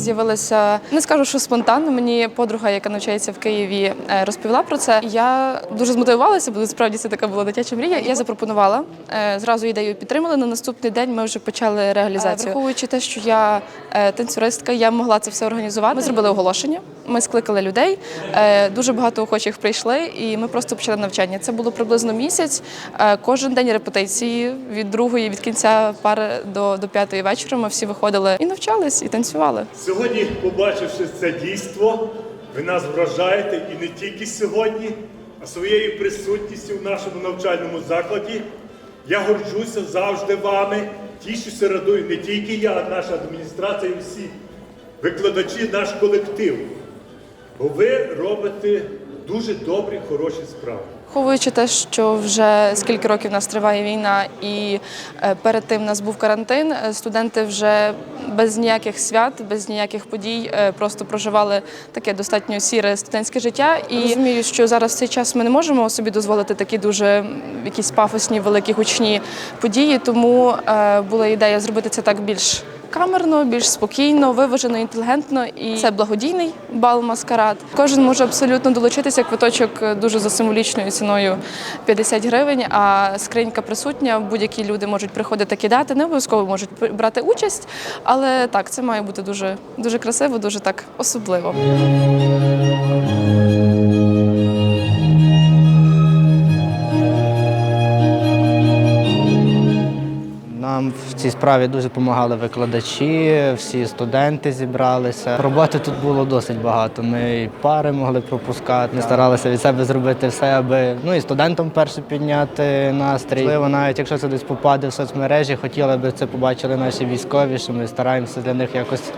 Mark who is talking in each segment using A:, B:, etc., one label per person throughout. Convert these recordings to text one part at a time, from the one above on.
A: з'явилася, не скажу, що спонтанно. Мені подруга, яка навчається в Києві, е, розповіла про це. Я дуже змотивувалася, бо справді це така була дитяча мрія. Я запропонувала е, зразу ідею підтримали. На наступний день ми вже почали реалізацію. Враховуючи те, що я е, танцюристка, я могла це все організувати. Ми зробили оголошення. Ми скликали людей. Дуже багато охочих прийшли, і ми просто почали навчання. Це було приблизно місяць. Кожен день репетиції від другої, від кінця пари до, до п'ятої вечора. Ми всі виходили і навчались, і танцювали.
B: Сьогодні, побачивши це дійство, ви нас вражаєте і не тільки сьогодні, а своєю присутністю в нашому навчальному закладі. Я горджуся завжди вами, тішуся радую не тільки я, а наша адміністрація, і всі викладачі, наш колектив. Бо ви робите дуже добрі, хороші справи.
A: Враховуючи те, що вже скільки років в нас триває війна, і е, перед тим у нас був карантин, е, студенти вже без ніяких свят, без ніяких подій е, просто проживали таке достатньо сіре студентське життя. І розумію, що зараз в цей час ми не можемо собі дозволити такі дуже якісь пафосні, великі гучні події. Тому була ідея зробити це так більш камерно, більш спокійно, виважено, інтелігентно. І це благодійний бал маскарад. Кожен може абсолютно долучитися. Квиточок е, дуже за символічною ціною 50 гривень. А скринька присутня. Будь-які люди можуть приходити кидати, не обов'язково можуть брати участь. Але так, це має бути дуже дуже красиво, дуже так особливо.
C: Нам в цій справі дуже допомагали викладачі, всі студенти зібралися. Роботи тут було досить багато. Ми і пари могли пропускати. Ми старалися від себе зробити все, аби ну і студентам перше підняти настрій. Можливо, навіть якщо це десь попаде в соцмережі, хотіли б це побачили наші військові, що ми стараємося для них якось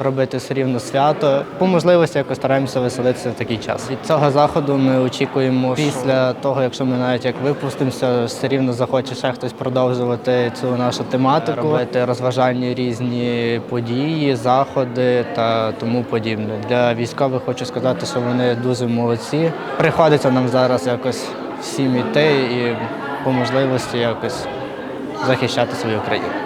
C: робити все рівно свято. По можливості якось стараємося веселитися в такий час. Від цього заходу ми очікуємо після того, якщо ми навіть як випустимося, все рівно захоче ще хтось продовжувати цю нашу тематику, робити розважальні різні події, заходи та тому подібне. Для військових хочу сказати, що вони дуже молодці. Приходиться нам зараз якось всім іти і по можливості якось захищати свою країну.